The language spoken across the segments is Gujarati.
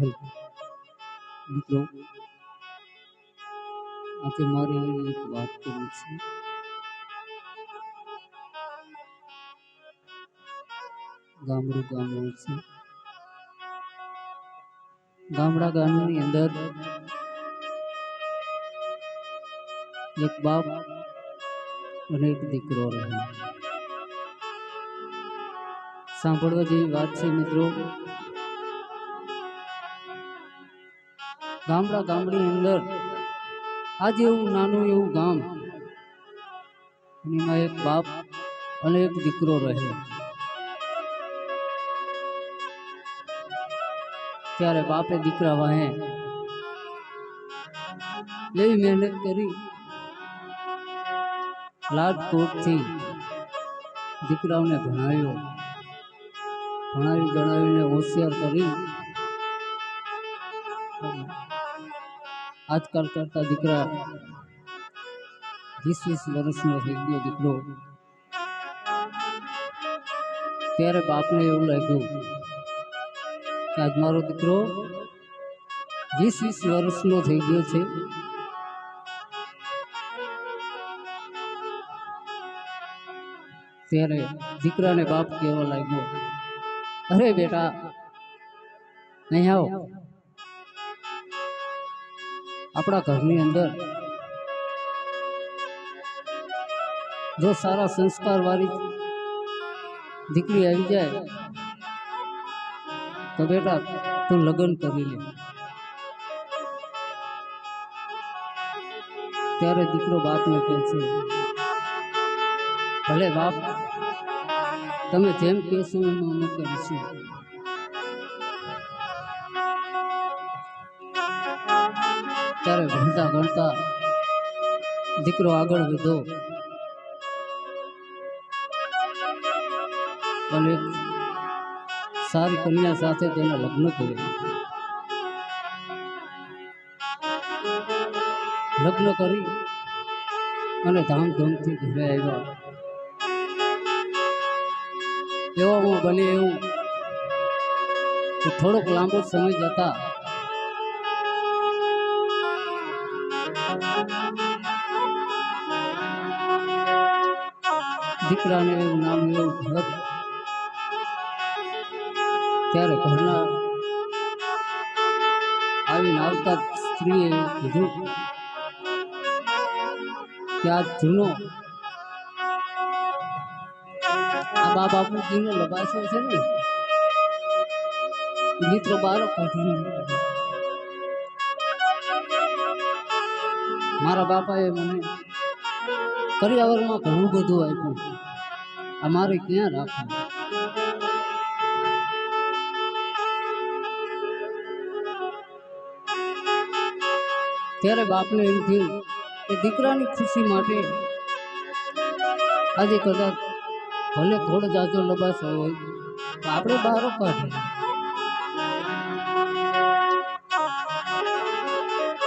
હલ મિત્રો, આજે મારે એક વાત કરવી છે. ગામડું ગામડું છે. ગામડા ગામની અંદર એક બાપ અને એક દીકરો રહે. સાંભળવા જેવી વાત છે, મિત્રો. ગામડા ગામડી અંદર આજે એવું નાનું એવું ગામ એમાં એક બાપ અને એક દીકરો રહે. ત્યારે બાપે દીકરા વાહે એવી મહેનત કરી. લાટકોટથી દીકરાઓને ભણાવ્યો. ભણાવી ગણાવીને હોશિયાર કરી. આજકાલ કરતા દીકરા વીસ વીસ વર્ષનો થઈ ગયો દીકરો. ત્યારે બાપને એવું લાગ્યું કે આજ મારો દીકરો વીસ વીસ વર્ષનો થઈ ગયો છે. ત્યારે દીકરાને બાપ કહેવા લાગ્યો, અરે બેટા અહીં આવો. આપણા ઘરની અંદર. જો સારા સંસ્કાર વાળી દીકરી આવી જાય, તો બેટા તું લગ્ન કરી લે. ત્યારે દીકરો બાપને કહે છે, ભલે બાપ, તમે જેમ કહેશો એમ અમે કરીશું. ત્યારે ભણતા ભણતા દીકરો આગળ વધ્યો. અને સારી કન્યા સાથે તેના લગ્ન કર્યા. લગ્ન કરી અને ધામધૂમથી ઘરે આવ્યા. હું બને એવું થોડોક લાંબો સમય જતા દીકરાને નામ એવું ભરત ત્યારે ઘરના આવીને આવતા સ્ત્રીએ કીધું કે આ જૂનો આ બા બાપુજીનો લબાસો છે ને મિત્રો બારો કાઢી મારા બાપાએ મને કરિયાવરમાં ઘણું બધું આપ્યું. આ મારે ક્યાં રાખવું? ત્યારે બાપને એમ થયું કે દીકરાની ખુશી માટે આજે કદાચ ભલે થોડો જાજો લબાસો હોય, તો આપણે બહાર કાઢીએ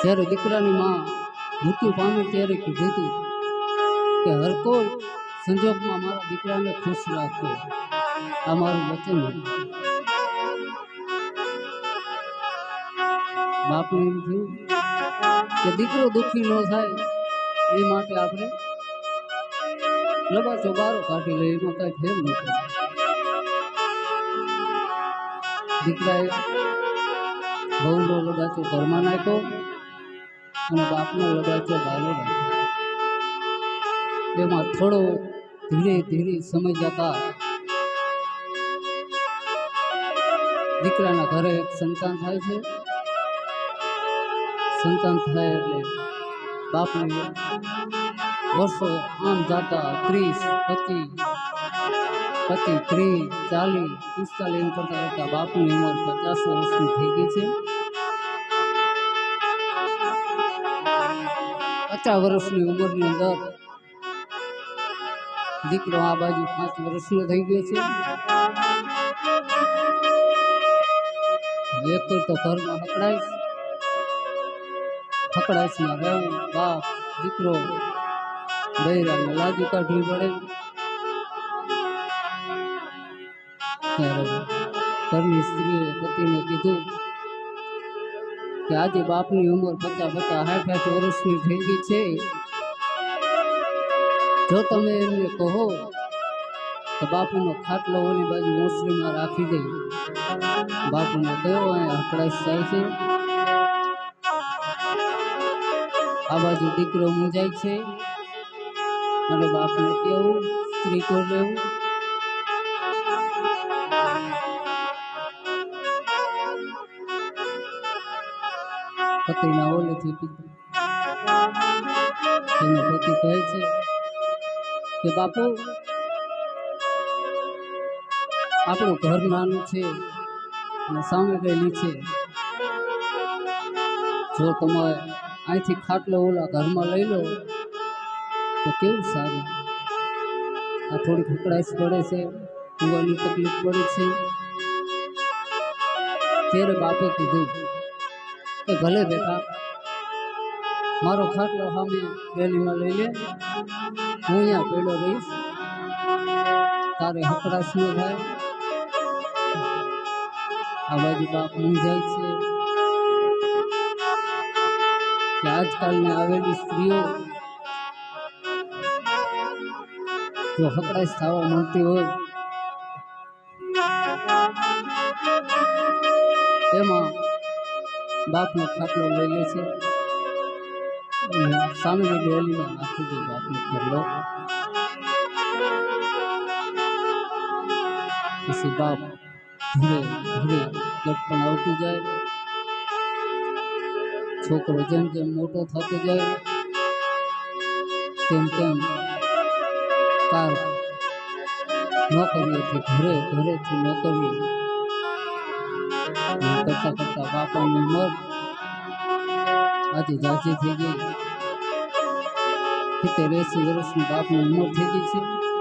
જ્યારે દીકરાની માં મૃત્યુ પામે ત્યારે કીધું હતું કે હર કોઈ સંજોગમાં મારા દીકરાને ખુશ રાખો. આ મારું વચન બાપને એમ થયું કે દીકરો દુઃખી ન થાય એ માટે આપણે લબા ચોબારો કાઢી લઈએ, એમાં કાંઈ ફેર નથી. દીકરાએ બહુનો લગાચો ઘરમાં નાખ્યો અને બાપનો લગાચો બારો નાખ્યો. એમાં થોડો ધીરે ધીરે સમય જતા દીકરાના ઘરે એક સંતાન થાય છે. સંતાન થાય એટલે બાપને વર્ષો આમ જાતા ત્રીસ, પચીસ પચીસ, ત્રીસ, ચાલીસ, પિસ્તાલીસ એમ કરતા કરતા બાપની ઉંમર પચાસ વર્ષની થઈ ગઈ છે. પચાસ વર્ષની ઉંમરની અંદર દીકરો આ બાજુ પાંચ વર્ષનો થઈ ગયો છે. એક તો ઘરમાં હકડાઈશ. હકડાઈશમાં રહેવું બાપ, દીકરો. બૈરાને લાજુ કાઢવી પડે. ત્યારે ઘરની સ્ત્રીએ પતિને કીધું કે આજે બાપની ઉંમર પચાસ પચાસ, સાઠ સાઠ વર્ષની થઈ ગઈ છે. જો તમે એમને કહો તો બાપુનો ખાટલો ઓલી બાજુ મોસરીમાં રાખી દે. બાપુને કયો અહીંયા હકડાશ જાય છે. આ બાજુ દીકરો મૂંઝાય છે. અને બાપને કેવું સ્ત્રી કરી લેવું પતિના ઓલેથી પિતા તેનો પતિ કહે છે કે બાપુ, આપણું ઘર નાનું છે અને સામે છે. જો તમે અહીંથી ખાટલો ઓલા ઘરમાં લઈ લો, તો કેવું સારું? આ થોડીક હકડાશ પડે છે, પીવાની તકલીફ પડે છે. ત્યારે બાપે કીધું કે ભલે બેટા મારો ખાટલો સામે વેલીમાં લઈ લે. હું અહીંયા પેલો રહીશ. તારે હકડાશ ન થાય. આ બાજુ બાપ મૂંઝાય છે. કે આજકાલની આવેલી સ્ત્રીઓ જો હકડાશ થવા માંગતી હોય, એમાં બાપનો ખાટલો લઈ લે છે. અને સામેની ડેલીમાં નાખી દે બાપનો ખાટલો પછી બાપ ધીરે ધીરે લટપણ આવતું જાય છોકરો જેમ જેમ મોટો થતો જાય તેમ તેમ કાર નોકરીએથી ઘરે ઘરેથી નોકરી એમ કરતા કરતા બાપાની ઉંમર આજે જાજી થઈ ગઈ. સિત્તેર વર્ષની બાપની ઉંમર થઈ ગઈ છે.